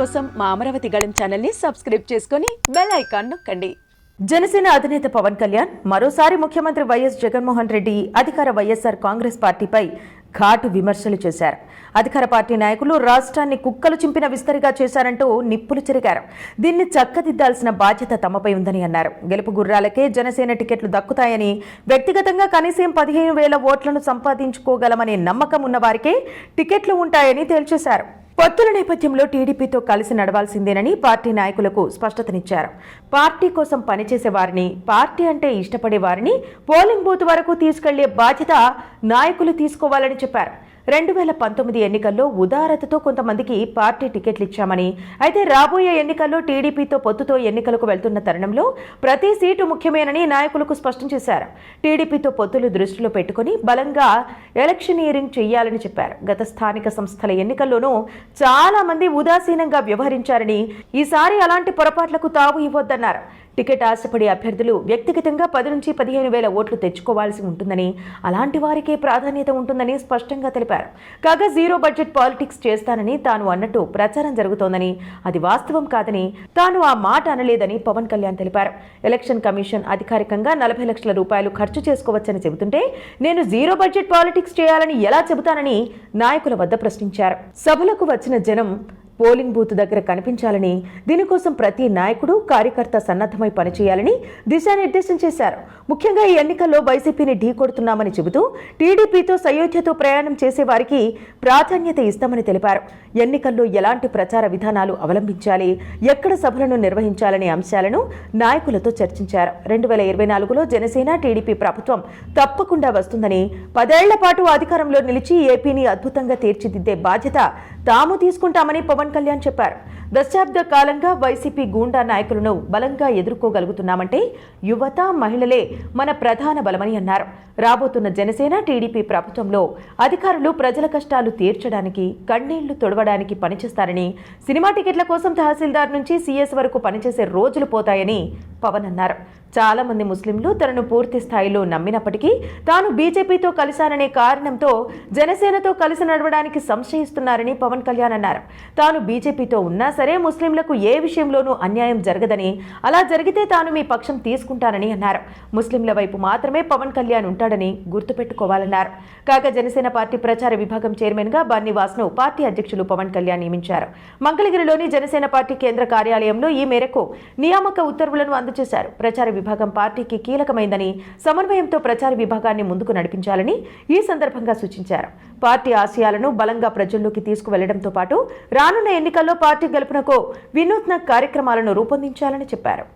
కోసం మా అమరావతి గళం ఛానల్ని సబ్స్క్రైబ్ చేసుకొని బెల్ ఐకాన్ నొక్కండి. జనసేన అధినేత పవన్ కళ్యాణ్ మరోసారి ముఖ్యమంత్రి వైఎస్ జగన్మోహన్ రెడ్డి అధికార వైఎస్ఆర్ కాంగ్రెస్ పార్టీపై ఘాటు విమర్శలు చేశారు. అధికార పార్టీ నాయకులు రాష్ట్రాన్ని కుక్కలు చింపిన విస్తరిగా చేశారంటూ నిప్పులు చెరిగారు. దీన్ని చక్కదిద్దాల్సిన బాధ్యత తమపై ఉందని అన్నారు. గెలుపు గుర్రాలకే జనసేన టికెట్లు దక్కుతాయని వ్యక్తిగతంగా కనీసం పదిహేను వేల ఓట్లను సంపాదించుకోగలమనే నమ్మకం ఉన్నవారికే టికెట్లు ఉంటాయని తేల్చేశారు. పొత్తుల నేపథ్యంలో టీడీపీతో కలిసి నడవాల్సిందేనని పార్టీ నాయకులకు స్పష్టతనిచ్చారు. పార్టీ కోసం పనిచేసే వారిని పార్టీ అంటే ఇష్టపడే వారిని పోలింగ్ బూత్ వరకు తీసుకెళ్ళే బాధ్యత నాయకులు తీసుకోవాలని చెప్పారు. రెండు వేల పంతొమ్మిది ఎన్నికల్లో ఉదారతతో కొంతమందికి పార్టీ టికెట్లు ఇచ్చామని అయితే రాబోయే ఎన్నికల్లో టీడీపీతో పొత్తుతో ఎన్నికలకు వెళ్తున్న తరుణంలో ప్రతి సీటు ముఖ్యమేనని నాయకులకు స్పష్టం చేశారు. టీడీపీతో పొత్తులు దృష్టిలో పెట్టుకుని బలంగా ఎలక్షనీరింగ్ చేయాలని చెప్పారు. గత స్థానిక సంస్థల ఎన్నికల్లోనూ చాలా మంది ఉదాసీనంగా వ్యవహరించారని ఈసారి అలాంటి పొరపాట్లకు తావు ఇవ్వొద్దన్నారు. టికెట్ ఆశపడే అభ్యర్థులు వ్యక్తిగతంగా పది నుంచి పదిహేను వేల ఓట్లు తెచ్చుకోవాల్సి ఉంటుందని అలాంటి వారికే ప్రాధాన్యత ఉంటుందని స్పష్టంగా తెలిపారు. కాగా జీరో బడ్జెట్ పాలిటిక్స్ చేస్తానని తాను అన్నట్టు ప్రచారం జరుగుతోందని అది వాస్తవం కాదని తాను ఆ మాట అనలేదని పవన్ కళ్యాణ్ తెలిపారు. ఎలక్షన్ కమిషన్ అధికారికంగా నలభై లక్షల రూపాయలు ఖర్చు చేసుకోవచ్చని చెబుతుంటే నేను జీరో బడ్జెట్ పాలిటిక్స్ చేయాలని ఎలా చెబుతానని నాయకుల వద్ద ప్రశ్నించారు. సభలకు వచ్చిన జనం పోలింగ్ బూత్ దగ్గర కనిపించాలని దీనికోసం ప్రతి నాయకుడు కార్యకర్త సన్నద్ధమై పనిచేయాలని దిశానిర్దేశం చేశారు. ముఖ్యంగా ఈ ఎన్నికల్లో వైసీపీని ఢీకొడుతున్నామని చెబుతూ టీడీపీతో సయోధ్యతో ప్రయాణం చేసే వారికి ప్రాధాన్యత ఇస్తామని తెలిపారు. ఎన్నికల్లో ఎలాంటి ప్రచార విధానాలు అవలంబించాలి ఎక్కడ సభలను నిర్వహించాలనే అంశాలను నాయకులతో చర్చించారు. రెండు వేల ఇరవై నాలుగులో జనసేన టీడీపీ ప్రభుత్వం తప్పకుండా వస్తుందని పదేళ్ళ పాటు అధికారంలో నిలిచి ఏపీని అద్భుతంగా తీర్చిదిద్దే బాధ్యత తాము తీసుకుంటామని పవన్ కళ్యాణ్ చెప్పారు. దశాబ్ద కాలంగా వైసీపీ గూండా నాయకులను బలంగా ఎదుర్కోగలుగుతున్నామంటే యువత మహిళలే మన ప్రధాన బలమని అన్నారు. రాబోతున్న జనసేన టీడీపీ ప్రభుత్వంలో అధికారులు ప్రజల కష్టాలు తీర్చడానికి కన్నీళ్ళు తొడవడానికి పనిచేస్తారని సినిమా టికెట్ల కోసం తహసీల్దార్ నుంచి సీఎస్ వరకు పనిచేసే రోజులు పోతాయని పవన్ అన్నారు. చాలా మంది ముస్లింలు తనను పూర్తి స్థాయిలో నమ్మినప్పటికీ తాను బీజేపీతో కలిశాననే కారణంతో జనసేనతో కలిసి నడవడానికి సంశయిస్తున్నారని పవన్ కళ్యాణ్ అన్నారు. తాను బీజేపీతో ఉన్నా సరే ముస్లింలకు ఏ విషయంలోనూ అన్యాయం జరగదని అలా జరిగితే తాను మీ పక్షం తీసుకుంటానని అన్నారు. ముస్లింల వైపు మాత్రమే పవన్ కళ్యాణ్ ఉంటాడని గుర్తుపెట్టుకోవాలన్నారు. కాగా జనసేన పార్టీ ప్రచార విభాగం చైర్మన్గా బన్నీవాస్ను పార్టీ అధ్యక్షులు పవన్ కళ్యాణ్ నియమించారు. మంగళగిరిలోని జనసేన పార్టీ కేంద్ర కార్యాలయంలో ఈ మేరకు నియామక ఉత్తర్వులను చేశారు ప్రచార విభాగం పార్టీకి కీలకమైందని సమన్వయంతో ప్రచార విభాగాన్ని ముందుకు నడిపించాలని ఈ సందర్భంగా సూచించారు. పార్టీ ఆశయాలను బలంగా ప్రజల్లోకి తీసుకువెళ్ళడంతో పాటు రానున్న ఎన్నికల్లో పార్టీ గెలుపునకు వినూత్న కార్యక్రమాలను రూపొందించాలని చెప్పారు.